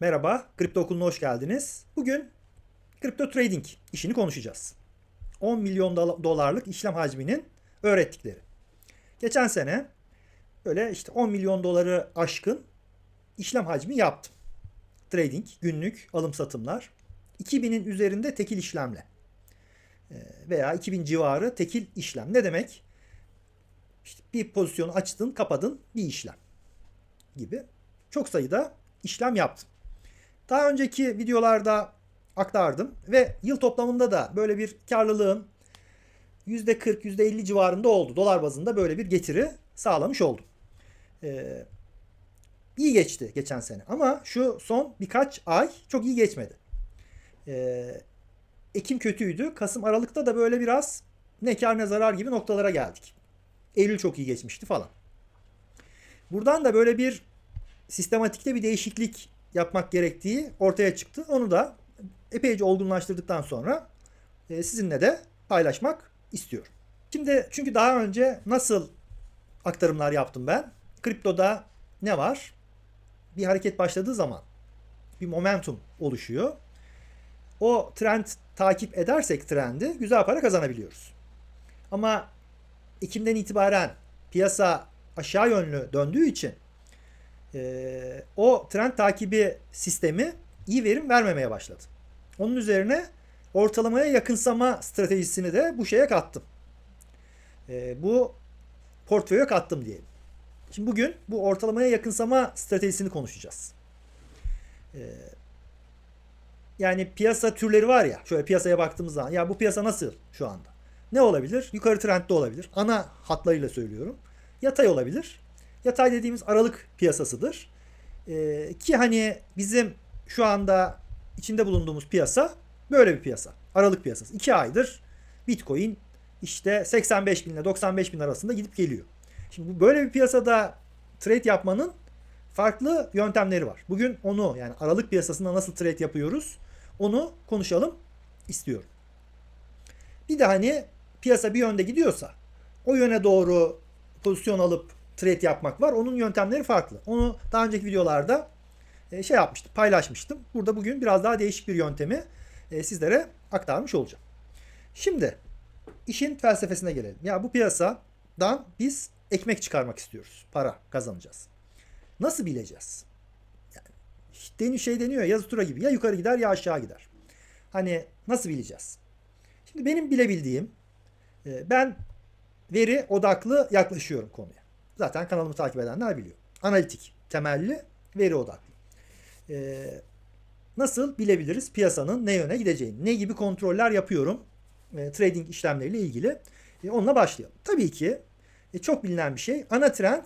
Merhaba, Kripto Okulu'na hoş geldiniz. Bugün kripto trading işini konuşacağız. 10 milyon dola- dolarlık işlem hacminin öğrettikleri. Geçen sene böyle işte 10 milyon doları aşkın işlem hacmi yaptım. Trading, günlük alım satımlar. 2000'in üzerinde tekil işlemle. Ee, Veya 2000 civarı tekil işlem. Ne demek? İşte bir pozisyonu açtın, kapadın bir işlem gibi. Çok sayıda işlem yaptım. Daha önceki videolarda aktardım ve yıl toplamında da böyle bir karlılığın %40, %50 civarında oldu. Dolar bazında böyle bir getiri sağlamış oldum. Ee, iyi geçti geçen sene ama şu son birkaç ay çok iyi geçmedi. Ee, Ekim kötüydü. Kasım Aralık'ta da böyle biraz ne kar ne zarar gibi noktalara geldik. Eylül çok iyi geçmişti falan. Buradan da böyle bir sistematikte bir değişiklik yapmak gerektiği ortaya çıktı. Onu da epeyce olgunlaştırdıktan sonra e, sizinle de paylaşmak istiyorum. Şimdi çünkü daha önce nasıl aktarımlar yaptım ben? Kriptoda ne var? Bir hareket başladığı zaman bir momentum oluşuyor. O trend takip edersek trendi güzel para kazanabiliyoruz. Ama Ekim'den itibaren piyasa aşağı yönlü döndüğü için e, o trend takibi sistemi iyi verim vermemeye başladı. Onun üzerine ortalamaya yakınsama stratejisini de bu şeye kattım. E, bu portföye kattım diyelim. Şimdi bugün bu ortalamaya yakınsama stratejisini konuşacağız. E, yani piyasa türleri var ya, şöyle piyasaya baktığımız zaman ya bu piyasa nasıl şu anda? Ne olabilir? Yukarı trendde olabilir. Ana hatlarıyla söylüyorum. Yatay olabilir. Yatay dediğimiz aralık piyasasıdır. Ee, ki hani bizim şu anda içinde bulunduğumuz piyasa böyle bir piyasa. Aralık piyasası. 2 aydır Bitcoin işte 85 bin ile 95 bin arasında gidip geliyor. Şimdi böyle bir piyasada trade yapmanın farklı yöntemleri var. Bugün onu yani aralık piyasasında nasıl trade yapıyoruz onu konuşalım istiyorum. Bir de hani piyasa bir yönde gidiyorsa o yöne doğru pozisyon alıp trade yapmak var. Onun yöntemleri farklı. Onu daha önceki videolarda e, şey yapmıştım, paylaşmıştım. Burada bugün biraz daha değişik bir yöntemi e, sizlere aktarmış olacağım. Şimdi işin felsefesine gelelim. Ya bu piyasadan biz ekmek çıkarmak istiyoruz. Para kazanacağız. Nasıl bileceğiz? Yani şey deniyor ya, yazı tura gibi. Ya yukarı gider ya aşağı gider. Hani nasıl bileceğiz? Şimdi benim bilebildiğim e, ben veri odaklı yaklaşıyorum konuya. Zaten kanalımı takip edenler biliyor. Analitik temelli veri odaklı. Ee, nasıl bilebiliriz piyasanın ne yöne gideceğini? Ne gibi kontroller yapıyorum e, trading işlemleriyle ilgili? E, onunla başlayalım. Tabii ki e, çok bilinen bir şey ana trend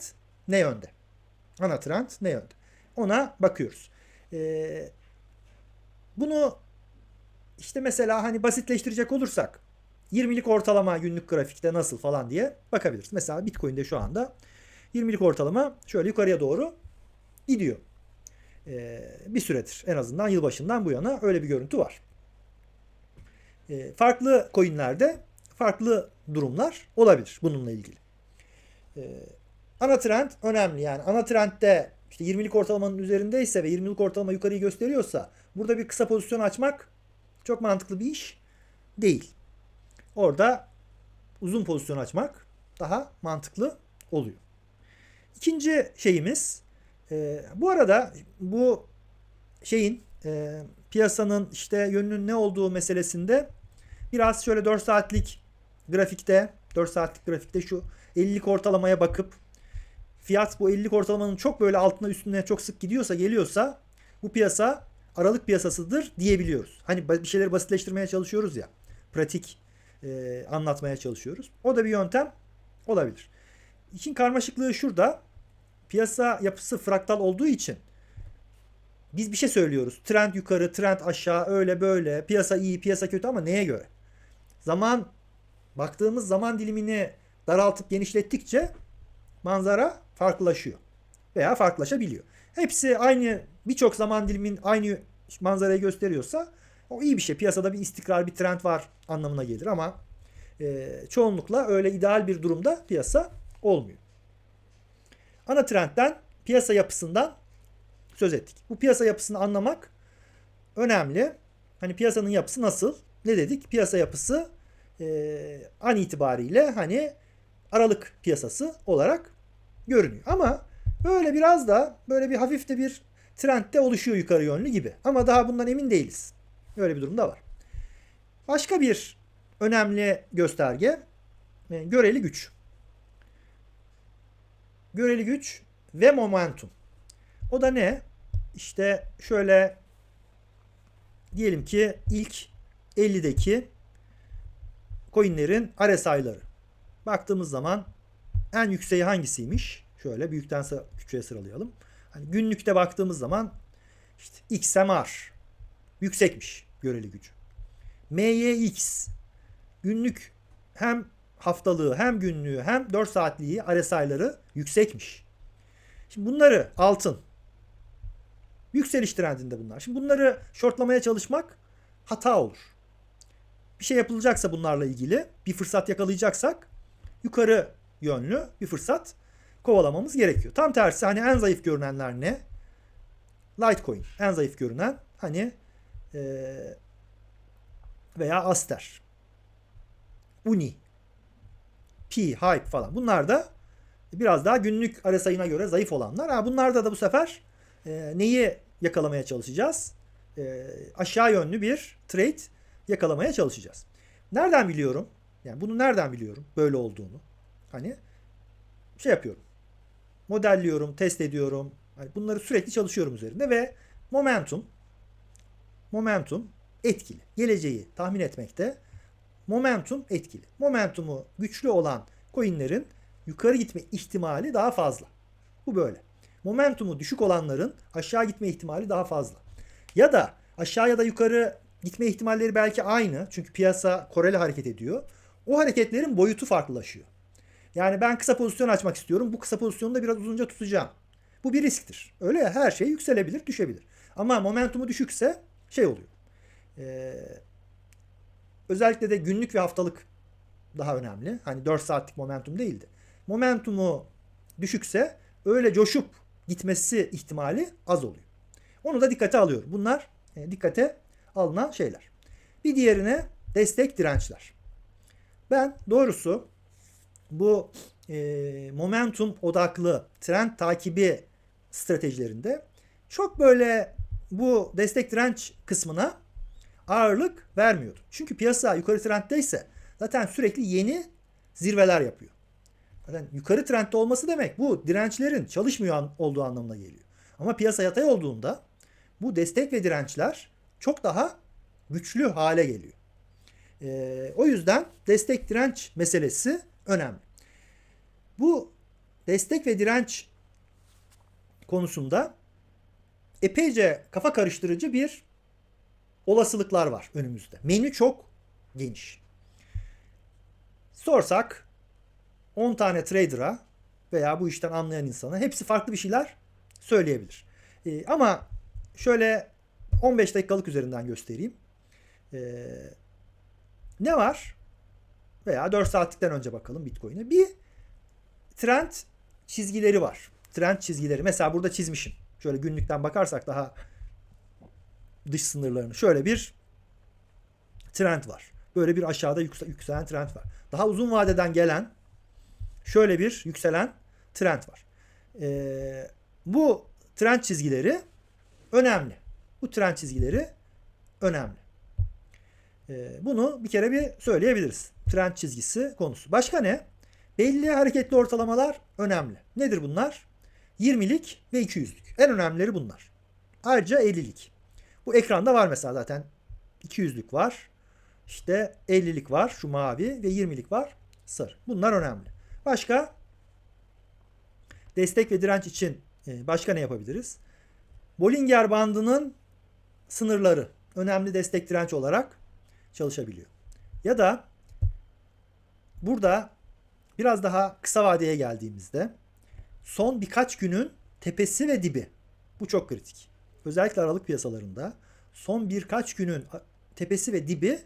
ne yönde? Ana trend ne yönde? Ona bakıyoruz. E, bunu işte mesela hani basitleştirecek olursak 20'lik ortalama günlük grafikte nasıl falan diye bakabiliriz. Mesela Bitcoin'de şu anda 20'lik ortalama şöyle yukarıya doğru gidiyor. Ee, bir süredir en azından yılbaşından bu yana öyle bir görüntü var. Ee, farklı coinlerde farklı durumlar olabilir bununla ilgili. Ee, ana trend önemli yani ana trendde işte 20'lik ortalamanın üzerindeyse ve 20'lik ortalama yukarıyı gösteriyorsa burada bir kısa pozisyon açmak çok mantıklı bir iş değil. Orada uzun pozisyon açmak daha mantıklı oluyor. İkinci şeyimiz e, bu arada bu şeyin e, piyasanın işte yönünün ne olduğu meselesinde biraz şöyle 4 saatlik grafikte 4 saatlik grafikte şu 50'lik ortalamaya bakıp fiyat bu 50'lik ortalamanın çok böyle altına üstüne çok sık gidiyorsa geliyorsa bu piyasa aralık piyasasıdır diyebiliyoruz. Hani bir şeyleri basitleştirmeye çalışıyoruz ya. Pratik e, anlatmaya çalışıyoruz. O da bir yöntem olabilir. İşin karmaşıklığı şurada. Piyasa yapısı fraktal olduğu için biz bir şey söylüyoruz. Trend yukarı, trend aşağı, öyle böyle. Piyasa iyi, piyasa kötü ama neye göre? Zaman baktığımız zaman dilimini daraltıp genişlettikçe manzara farklılaşıyor veya farklılaşabiliyor. Hepsi aynı birçok zaman dilimin aynı manzarayı gösteriyorsa o iyi bir şey. Piyasada bir istikrar, bir trend var anlamına gelir ama e, çoğunlukla öyle ideal bir durumda piyasa olmuyor. Ana trendten, piyasa yapısından söz ettik. Bu piyasa yapısını anlamak önemli. Hani piyasanın yapısı nasıl? Ne dedik? Piyasa yapısı e, an itibariyle hani aralık piyasası olarak görünüyor. Ama böyle biraz da böyle bir hafif de bir trendde oluşuyor yukarı yönlü gibi. Ama daha bundan emin değiliz. Böyle bir durum da var. Başka bir önemli gösterge e, göreli güç. Göreli güç ve momentum. O da ne? İşte şöyle diyelim ki ilk 50'deki coinlerin RSI'ları. Baktığımız zaman en yükseği hangisiymiş? Şöyle büyükten küçüğe sıralayalım. Hani günlükte baktığımız zaman işte XMR yüksekmiş göreli gücü. MYX günlük hem haftalığı hem günlüğü hem 4 saatliği RSI'ları yüksekmiş. Şimdi bunları altın yükseliş trendinde bunlar. Şimdi bunları shortlamaya çalışmak hata olur. Bir şey yapılacaksa bunlarla ilgili bir fırsat yakalayacaksak yukarı yönlü bir fırsat kovalamamız gerekiyor. Tam tersi hani en zayıf görünenler ne? Litecoin en zayıf görünen hani eee, veya Aster, Uni, Pi, Hype falan. Bunlar da biraz daha günlük ara sayına göre zayıf olanlar. Ha, bunlarda da bu sefer e, neyi yakalamaya çalışacağız? E, aşağı yönlü bir trade yakalamaya çalışacağız. Nereden biliyorum? Yani bunu nereden biliyorum böyle olduğunu? Hani şey yapıyorum. Modelliyorum, test ediyorum. Hani bunları sürekli çalışıyorum üzerinde ve momentum momentum etkili. Geleceği tahmin etmekte momentum etkili. Momentumu güçlü olan coinlerin yukarı gitme ihtimali daha fazla. Bu böyle. Momentumu düşük olanların aşağı gitme ihtimali daha fazla. Ya da aşağı ya da yukarı gitme ihtimalleri belki aynı. Çünkü piyasa koreli hareket ediyor. O hareketlerin boyutu farklılaşıyor. Yani ben kısa pozisyon açmak istiyorum. Bu kısa pozisyonu da biraz uzunca tutacağım. Bu bir risktir. Öyle ya her şey yükselebilir, düşebilir. Ama momentumu düşükse şey oluyor. Ee, özellikle de günlük ve haftalık daha önemli. Hani 4 saatlik momentum değildi. Momentumu düşükse öyle coşup gitmesi ihtimali az oluyor. Onu da dikkate alıyorum. Bunlar e, dikkate alınan şeyler. Bir diğerine destek dirençler. Ben doğrusu bu e, momentum odaklı trend takibi stratejilerinde çok böyle bu destek direnç kısmına ağırlık vermiyordum. Çünkü piyasa yukarı trenddeyse zaten sürekli yeni zirveler yapıyor. Zaten yukarı trendde olması demek bu dirençlerin çalışmıyor olduğu anlamına geliyor. Ama piyasa yatay olduğunda bu destek ve dirençler çok daha güçlü hale geliyor. Ee, o yüzden destek direnç meselesi önemli. Bu destek ve direnç konusunda epeyce kafa karıştırıcı bir olasılıklar var önümüzde. Menü çok geniş. Sorsak 10 tane trader'a veya bu işten anlayan insana hepsi farklı bir şeyler söyleyebilir. Ee, ama şöyle 15 dakikalık üzerinden göstereyim. Ee, ne var? Veya 4 saatlikten önce bakalım Bitcoin'e. Bir trend çizgileri var. Trend çizgileri. Mesela burada çizmişim. Şöyle günlükten bakarsak daha dış sınırlarını. Şöyle bir trend var. Böyle bir aşağıda yüksel- yükselen trend var. Daha uzun vadeden gelen şöyle bir yükselen trend var. Ee, bu trend çizgileri önemli. Bu trend çizgileri önemli. Ee, bunu bir kere bir söyleyebiliriz. Trend çizgisi konusu. Başka ne? Belli hareketli ortalamalar önemli. Nedir bunlar? 20'lik ve 200'lük. En önemlileri bunlar. Ayrıca 50'lik. Bu ekranda var mesela zaten 200'lük var. İşte 50'lik var şu mavi ve 20'lik var sarı. Bunlar önemli. Başka destek ve direnç için e, başka ne yapabiliriz? Bollinger bandının sınırları önemli destek direnç olarak çalışabiliyor. Ya da burada biraz daha kısa vadeye geldiğimizde son birkaç günün tepesi ve dibi. Bu çok kritik. Özellikle aralık piyasalarında son birkaç günün tepesi ve dibi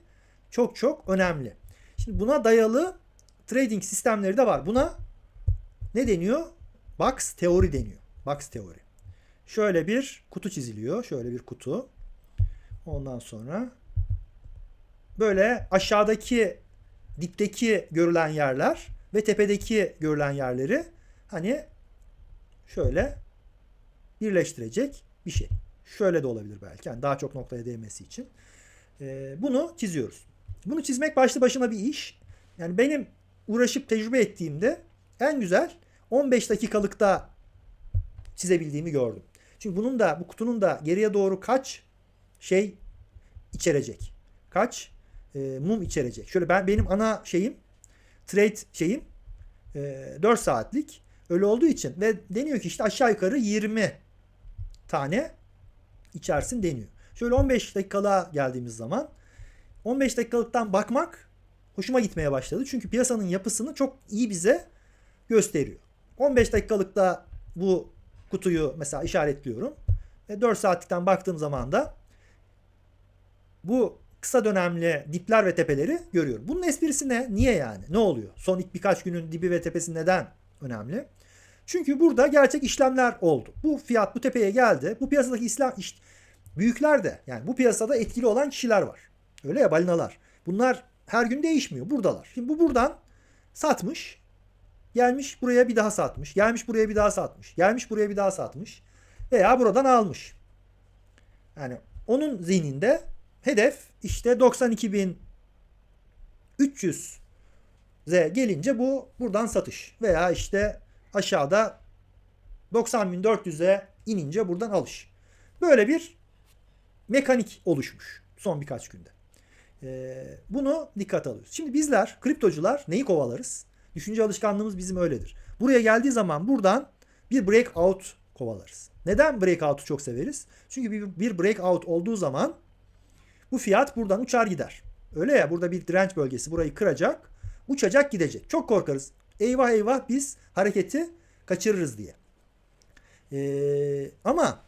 çok çok önemli. Şimdi buna dayalı trading sistemleri de var. Buna ne deniyor? Box teori deniyor. Box teori. şöyle bir kutu çiziliyor. Şöyle bir kutu. Ondan sonra böyle aşağıdaki dipteki görülen yerler ve tepedeki görülen yerleri hani şöyle birleştirecek bir şey. Şöyle de olabilir belki. Yani daha çok noktaya değmesi için. Ee, bunu çiziyoruz. Bunu çizmek başlı başına bir iş. Yani benim uğraşıp tecrübe ettiğimde en güzel 15 dakikalıkta çizebildiğimi gördüm. Çünkü bunun da bu kutunun da geriye doğru kaç şey içerecek? Kaç e, mum içerecek? Şöyle ben benim ana şeyim trade şeyim e, 4 saatlik öyle olduğu için ve deniyor ki işte aşağı yukarı 20 tane içersin deniyor. Şöyle 15 dakikalığa geldiğimiz zaman 15 dakikalıktan bakmak hoşuma gitmeye başladı. Çünkü piyasanın yapısını çok iyi bize gösteriyor. 15 dakikalıkta bu kutuyu mesela işaretliyorum. Ve 4 saatlikten baktığım zaman da bu kısa dönemli dipler ve tepeleri görüyorum. Bunun esprisi ne? Niye yani? Ne oluyor? Son ilk birkaç günün dibi ve tepesi neden önemli? Çünkü burada gerçek işlemler oldu. Bu fiyat bu tepeye geldi. Bu piyasadaki işlem iş, büyükler de yani bu piyasada etkili olan kişiler var. Öyle ya balinalar. Bunlar her gün değişmiyor. Buradalar. Şimdi bu buradan satmış. Gelmiş buraya bir daha satmış. Gelmiş buraya bir daha satmış. Gelmiş buraya bir daha satmış. Veya buradan almış. Yani onun zihninde hedef işte 92.300'e gelince bu buradan satış. Veya işte aşağıda 90.400'e inince buradan alış. Böyle bir mekanik oluşmuş son birkaç günde. Ee, bunu dikkat alıyoruz. Şimdi bizler kriptocular neyi kovalarız? Düşünce alışkanlığımız bizim öyledir. Buraya geldiği zaman buradan bir breakout kovalarız. Neden breakout'u çok severiz? Çünkü bir, bir breakout olduğu zaman bu fiyat buradan uçar gider. Öyle ya burada bir direnç bölgesi burayı kıracak, uçacak gidecek. Çok korkarız. Eyvah eyvah biz hareketi kaçırırız diye. Ee, ama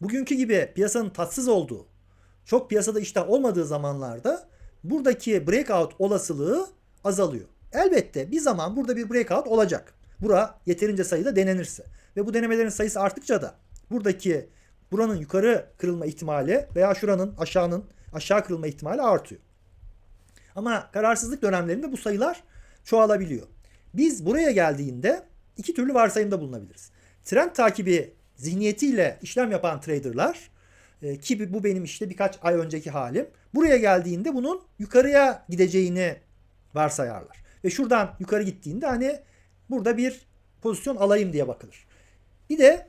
bugünkü gibi piyasanın tatsız olduğu, çok piyasada iştah olmadığı zamanlarda buradaki breakout olasılığı azalıyor. Elbette bir zaman burada bir breakout olacak. Bura yeterince sayıda denenirse. Ve bu denemelerin sayısı arttıkça da buradaki buranın yukarı kırılma ihtimali veya şuranın aşağının aşağı kırılma ihtimali artıyor. Ama kararsızlık dönemlerinde bu sayılar çoğalabiliyor. Biz buraya geldiğinde iki türlü varsayımda bulunabiliriz. Trend takibi zihniyetiyle işlem yapan traderlar e, ki bu benim işte birkaç ay önceki halim. Buraya geldiğinde bunun yukarıya gideceğini varsayarlar. Ve şuradan yukarı gittiğinde hani burada bir pozisyon alayım diye bakılır. Bir de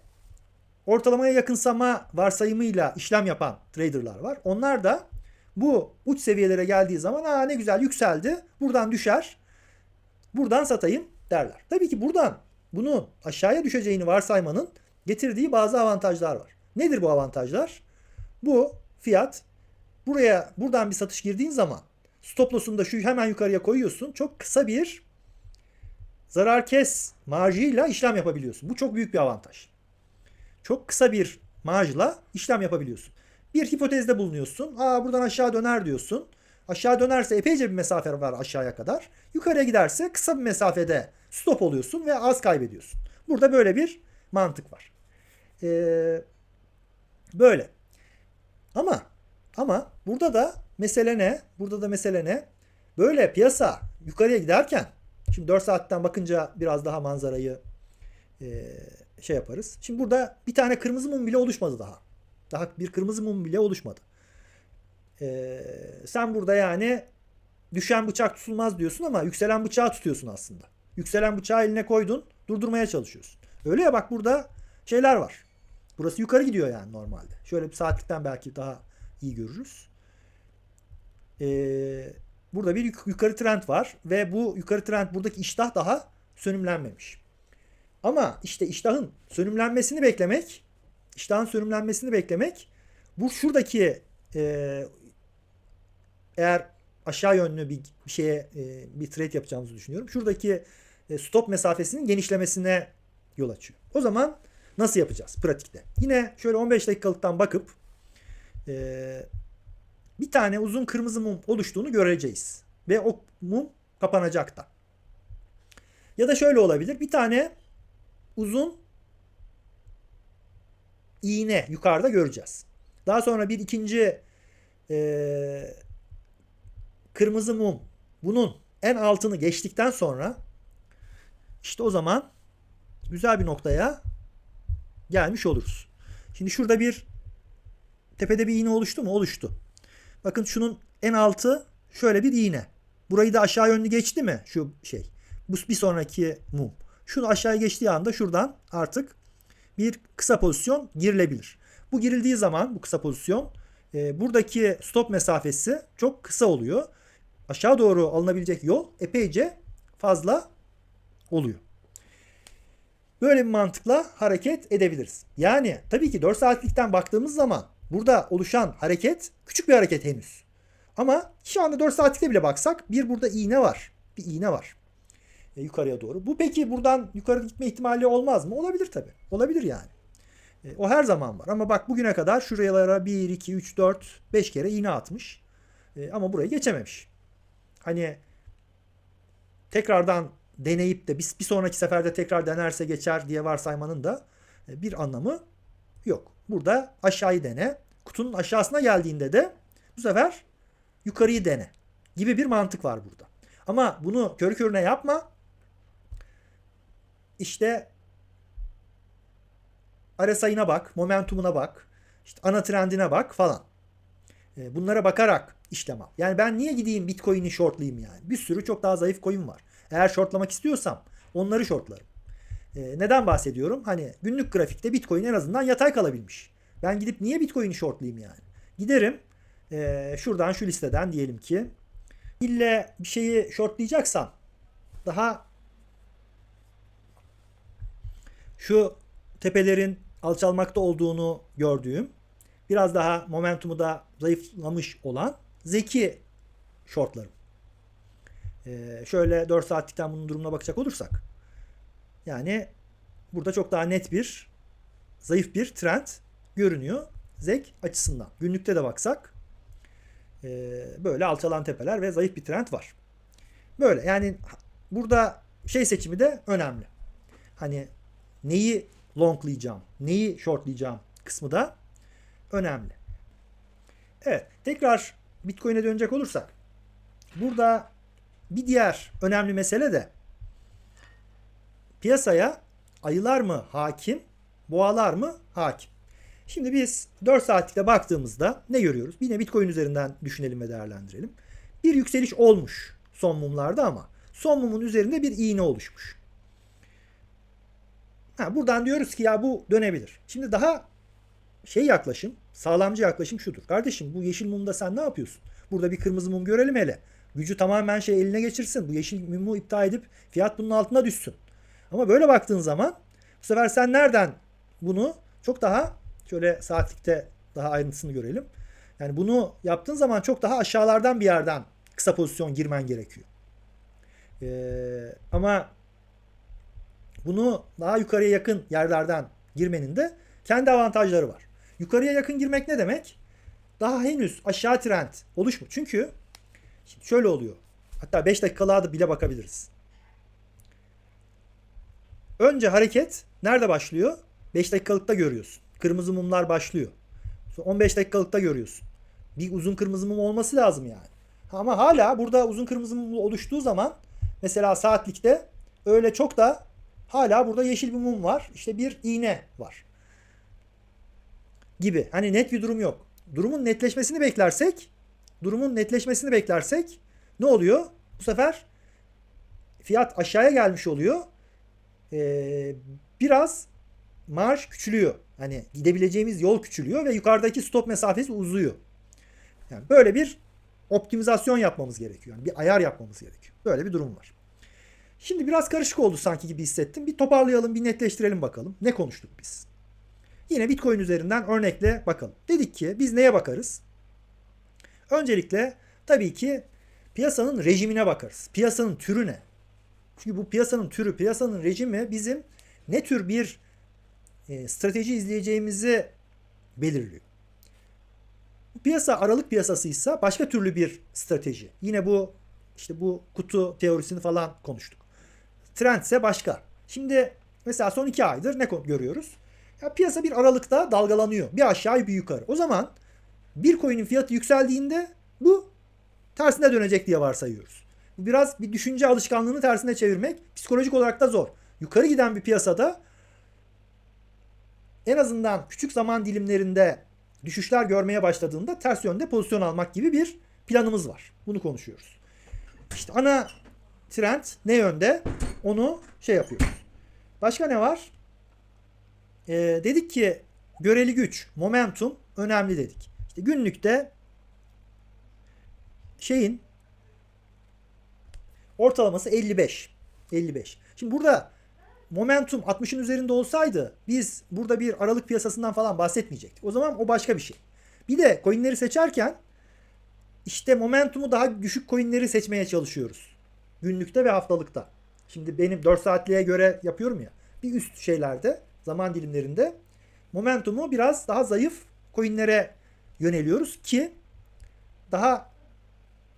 ortalamaya yakınsama varsayımıyla işlem yapan traderlar var. Onlar da bu uç seviyelere geldiği zaman Aa, ne güzel yükseldi buradan düşer buradan satayım derler. Tabii ki buradan bunu aşağıya düşeceğini varsaymanın getirdiği bazı avantajlar var. Nedir bu avantajlar? Bu fiyat buraya buradan bir satış girdiğin zaman stop loss'unu da şu hemen yukarıya koyuyorsun. Çok kısa bir zarar kes marjıyla işlem yapabiliyorsun. Bu çok büyük bir avantaj. Çok kısa bir marjla işlem yapabiliyorsun. Bir hipotezde bulunuyorsun. Aa buradan aşağı döner diyorsun. Aşağı dönerse epeyce bir mesafe var aşağıya kadar. Yukarıya giderse kısa bir mesafede stop oluyorsun ve az kaybediyorsun. Burada böyle bir mantık var. Ee, böyle. Ama ama burada da mesele ne? Burada da mesele ne? Böyle piyasa yukarıya giderken şimdi 4 saatten bakınca biraz daha manzarayı e, şey yaparız. Şimdi burada bir tane kırmızı mum bile oluşmadı daha. Daha bir kırmızı mum bile oluşmadı. Ee, sen burada yani düşen bıçak tutulmaz diyorsun ama yükselen bıçağı tutuyorsun aslında. Yükselen bıçağı eline koydun, durdurmaya çalışıyorsun. Öyle ya bak burada şeyler var. Burası yukarı gidiyor yani normalde. Şöyle bir saatlikten belki daha iyi görürüz. Ee, burada bir yukarı trend var ve bu yukarı trend buradaki iştah daha sönümlenmemiş. Ama işte iştahın sönümlenmesini beklemek, iştahın sönümlenmesini beklemek bu şuradaki e, eğer aşağı yönlü bir, bir şeye e, bir trade yapacağımızı düşünüyorum. Şuradaki e, stop mesafesinin genişlemesine yol açıyor. O zaman nasıl yapacağız pratikte? Yine şöyle 15 dakikalıktan bakıp e, bir tane uzun kırmızı mum oluştuğunu göreceğiz. Ve o mum kapanacak da. Ya da şöyle olabilir. Bir tane uzun iğne yukarıda göreceğiz. Daha sonra bir ikinci e, kırmızı mum bunun en altını geçtikten sonra işte o zaman güzel bir noktaya gelmiş oluruz. Şimdi şurada bir tepede bir iğne oluştu mu? Oluştu. Bakın şunun en altı şöyle bir iğne. Burayı da aşağı yönlü geçti mi? Şu şey. Bu bir sonraki mum. Şunu aşağıya geçtiği anda şuradan artık bir kısa pozisyon girilebilir. Bu girildiği zaman bu kısa pozisyon e, buradaki stop mesafesi çok kısa oluyor. Aşağı doğru alınabilecek yol epeyce fazla oluyor. Böyle bir mantıkla hareket edebiliriz. Yani tabii ki 4 saatlikten baktığımız zaman burada oluşan hareket küçük bir hareket henüz. Ama şu anda 4 saatlikte bile baksak bir burada iğne var. Bir iğne var. E, yukarıya doğru. Bu peki buradan yukarı gitme ihtimali olmaz mı? Olabilir tabii. Olabilir yani. E, o her zaman var. Ama bak bugüne kadar şuralara 1, 2, 3, 4, 5 kere iğne atmış. E, ama burayı geçememiş. Hani tekrardan deneyip de bir, bir sonraki seferde tekrar denerse geçer diye varsaymanın da e, bir anlamı yok. Burada aşağıyı dene. Kutunun aşağısına geldiğinde de bu sefer yukarıyı dene gibi bir mantık var burada. Ama bunu körü körüne yapma. İşte RSI'ına bak, momentumuna bak, işte ana trendine bak falan. E, bunlara bakarak işlem al. Yani ben niye gideyim Bitcoin'i shortlayayım yani? Bir sürü çok daha zayıf coin var. Eğer shortlamak istiyorsam onları shortlarım. E, neden bahsediyorum? Hani günlük grafikte Bitcoin en azından yatay kalabilmiş. Ben gidip niye Bitcoin'i shortlayayım yani? Giderim e, şuradan şu listeden diyelim ki ille bir şeyi shortlayacaksam daha şu tepelerin alçalmakta olduğunu gördüğüm biraz daha momentumu da zayıflamış olan zeki shortlarım. Ee, şöyle 4 saatlikten bunun durumuna bakacak olursak yani burada çok daha net bir zayıf bir trend görünüyor zek açısından. Günlükte de baksak e, böyle alçalan tepeler ve zayıf bir trend var. Böyle yani burada şey seçimi de önemli. Hani neyi longlayacağım, neyi shortlayacağım kısmı da önemli. Evet, tekrar Bitcoin'e dönecek olursak burada bir diğer önemli mesele de piyasaya ayılar mı hakim, boğalar mı hakim? Şimdi biz 4 saatlikte baktığımızda ne görüyoruz? Yine Bitcoin üzerinden düşünelim ve değerlendirelim. Bir yükseliş olmuş son mumlarda ama son mumun üzerinde bir iğne oluşmuş. Ha, buradan diyoruz ki ya bu dönebilir. Şimdi daha şey yaklaşım, sağlamcı yaklaşım şudur. Kardeşim bu yeşil mumda sen ne yapıyorsun? Burada bir kırmızı mum görelim hele. Gücü tamamen şey eline geçirsin. Bu yeşil mumu iptal edip fiyat bunun altına düşsün. Ama böyle baktığın zaman bu sefer sen nereden bunu çok daha şöyle saatlikte daha ayrıntısını görelim. Yani bunu yaptığın zaman çok daha aşağılardan bir yerden kısa pozisyon girmen gerekiyor. Ee, ama bunu daha yukarıya yakın yerlerden girmenin de kendi avantajları var. Yukarıya yakın girmek ne demek? Daha henüz aşağı trend oluşmuş. Çünkü şöyle oluyor. Hatta 5 dakikalığa da bile bakabiliriz. Önce hareket nerede başlıyor? 5 dakikalıkta görüyorsun. Kırmızı mumlar başlıyor. Sonra 15 dakikalıkta görüyorsun. Bir uzun kırmızı mum olması lazım yani. Ama hala burada uzun kırmızı mum oluştuğu zaman mesela saatlikte öyle çok da hala burada yeşil bir mum var. İşte bir iğne var. Gibi. Hani net bir durum yok. Durumun netleşmesini beklersek durumun netleşmesini beklersek ne oluyor? Bu sefer fiyat aşağıya gelmiş oluyor. Ee, biraz marş küçülüyor. Hani gidebileceğimiz yol küçülüyor ve yukarıdaki stop mesafesi uzuyor. Yani böyle bir optimizasyon yapmamız gerekiyor. Yani bir ayar yapmamız gerekiyor. Böyle bir durum var. Şimdi biraz karışık oldu sanki gibi hissettim. Bir toparlayalım, bir netleştirelim bakalım. Ne konuştuk biz? Yine Bitcoin üzerinden örnekle bakalım. Dedik ki biz neye bakarız? Öncelikle tabii ki piyasanın rejimine bakarız. Piyasanın türü ne? Çünkü bu piyasanın türü, piyasanın rejimi bizim ne tür bir e, strateji izleyeceğimizi belirliyor. Bu piyasa aralık piyasasıysa başka türlü bir strateji. Yine bu işte bu kutu teorisini falan konuştuk. Trend ise başka. Şimdi mesela son iki aydır ne görüyoruz? Ya piyasa bir aralıkta dalgalanıyor. Bir aşağı bir yukarı. O zaman bir coin'in fiyatı yükseldiğinde bu tersine dönecek diye varsayıyoruz. Bu biraz bir düşünce alışkanlığını tersine çevirmek psikolojik olarak da zor. Yukarı giden bir piyasada en azından küçük zaman dilimlerinde düşüşler görmeye başladığında ters yönde pozisyon almak gibi bir planımız var. Bunu konuşuyoruz. İşte ana trend ne yönde? Onu şey yapıyoruz. Başka ne var? Ee, dedik ki göreli güç, momentum önemli dedik. İşte günlükte şeyin ortalaması 55. 55. Şimdi burada momentum 60'ın üzerinde olsaydı biz burada bir aralık piyasasından falan bahsetmeyecektik. O zaman o başka bir şey. Bir de coinleri seçerken işte momentumu daha düşük coinleri seçmeye çalışıyoruz. Günlükte ve haftalıkta. Şimdi benim 4 saatliğe göre yapıyorum ya. Bir üst şeylerde zaman dilimlerinde momentumu biraz daha zayıf coinlere yöneliyoruz ki daha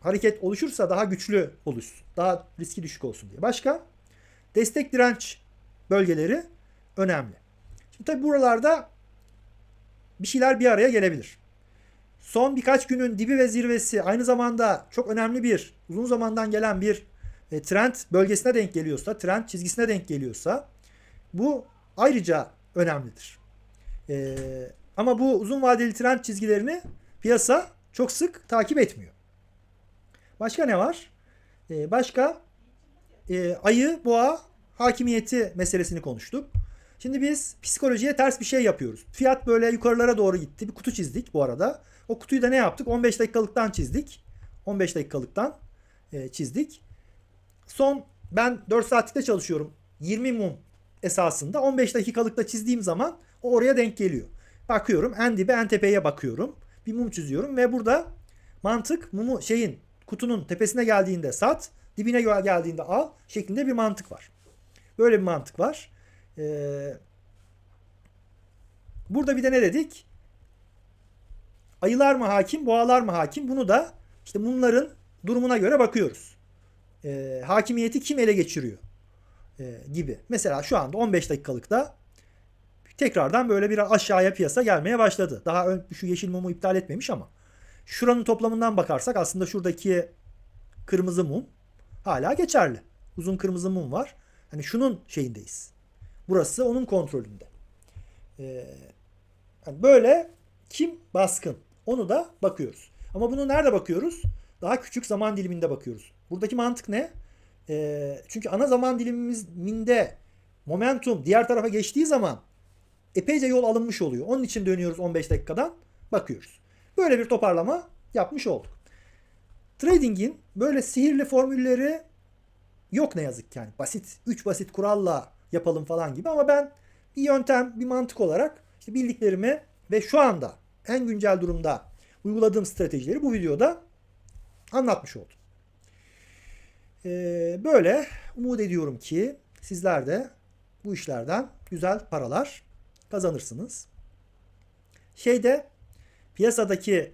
hareket oluşursa daha güçlü oluşsun. Daha riski düşük olsun diye. Başka? Destek direnç bölgeleri önemli. Şimdi tabi buralarda bir şeyler bir araya gelebilir. Son birkaç günün dibi ve zirvesi aynı zamanda çok önemli bir uzun zamandan gelen bir e, trend bölgesine denk geliyorsa, trend çizgisine denk geliyorsa bu ayrıca önemlidir. E, ama bu uzun vadeli trend çizgilerini piyasa çok sık takip etmiyor. Başka ne var? E, başka e, ayı, boğa hakimiyeti meselesini konuştuk. Şimdi biz psikolojiye ters bir şey yapıyoruz. Fiyat böyle yukarılara doğru gitti. Bir kutu çizdik bu arada. O kutuyu da ne yaptık? 15 dakikalıktan çizdik. 15 dakikalıktan e, çizdik. Son ben 4 saatlikte çalışıyorum. 20 mum esasında 15 dakikalıkta çizdiğim zaman o oraya denk geliyor. Bakıyorum en dibe en tepeye bakıyorum. Bir mum çiziyorum ve burada mantık mumu şeyin kutunun tepesine geldiğinde sat, dibine geldiğinde al şeklinde bir mantık var. Böyle bir mantık var. Ee, burada bir de ne dedik? Ayılar mı hakim, boğalar mı hakim? Bunu da işte mumların durumuna göre bakıyoruz. Ee, hakimiyeti kim ele geçiriyor? Ee, gibi. Mesela şu anda 15 dakikalıkta tekrardan böyle bir aşağıya piyasa gelmeye başladı. Daha ön, şu yeşil mumu iptal etmemiş ama. Şuranın toplamından bakarsak aslında şuradaki kırmızı mum hala geçerli. Uzun kırmızı mum var. Hani şunun şeyindeyiz. Burası onun kontrolünde. Ee, yani böyle kim baskın? Onu da bakıyoruz. Ama bunu nerede bakıyoruz? Daha küçük zaman diliminde bakıyoruz. Buradaki mantık ne? Ee, çünkü ana zaman dilimimizde momentum diğer tarafa geçtiği zaman epeyce yol alınmış oluyor. Onun için dönüyoruz 15 dakikadan bakıyoruz. Böyle bir toparlama yapmış olduk. Trading'in böyle sihirli formülleri yok ne yazık ki. Yani basit, 3 basit kuralla yapalım falan gibi ama ben bir yöntem, bir mantık olarak işte bildiklerimi ve şu anda en güncel durumda uyguladığım stratejileri bu videoda anlatmış oldum. Ee, böyle umut ediyorum ki sizler de bu işlerden güzel paralar kazanırsınız. Şeyde piyasadaki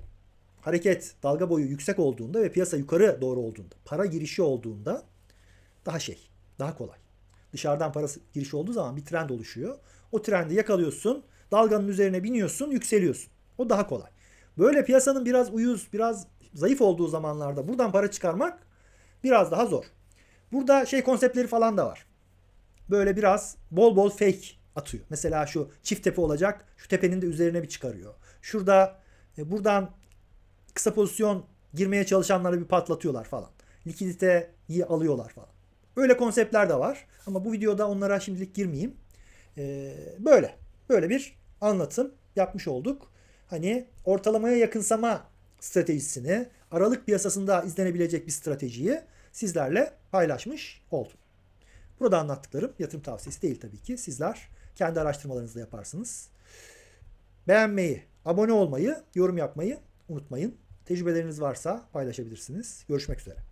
hareket dalga boyu yüksek olduğunda ve piyasa yukarı doğru olduğunda, para girişi olduğunda daha şey, daha kolay. Dışarıdan para girişi olduğu zaman bir trend oluşuyor. O trendi yakalıyorsun, dalganın üzerine biniyorsun, yükseliyorsun. O daha kolay. Böyle piyasanın biraz uyuz, biraz zayıf olduğu zamanlarda buradan para çıkarmak biraz daha zor. Burada şey konseptleri falan da var. Böyle biraz bol bol fake atıyor. Mesela şu çift tepe olacak. Şu tepenin de üzerine bir çıkarıyor. Şurada e, buradan kısa pozisyon girmeye çalışanları bir patlatıyorlar falan. Likiditeyi alıyorlar falan. Böyle konseptler de var. Ama bu videoda onlara şimdilik girmeyeyim. Ee, böyle. Böyle bir anlatım yapmış olduk. Hani ortalamaya yakınsama stratejisini, aralık piyasasında izlenebilecek bir stratejiyi sizlerle paylaşmış oldum. Burada anlattıklarım yatırım tavsiyesi değil tabii ki. Sizler kendi araştırmalarınızı yaparsınız. Beğenmeyi, abone olmayı, yorum yapmayı unutmayın. Tecrübeleriniz varsa paylaşabilirsiniz. Görüşmek üzere.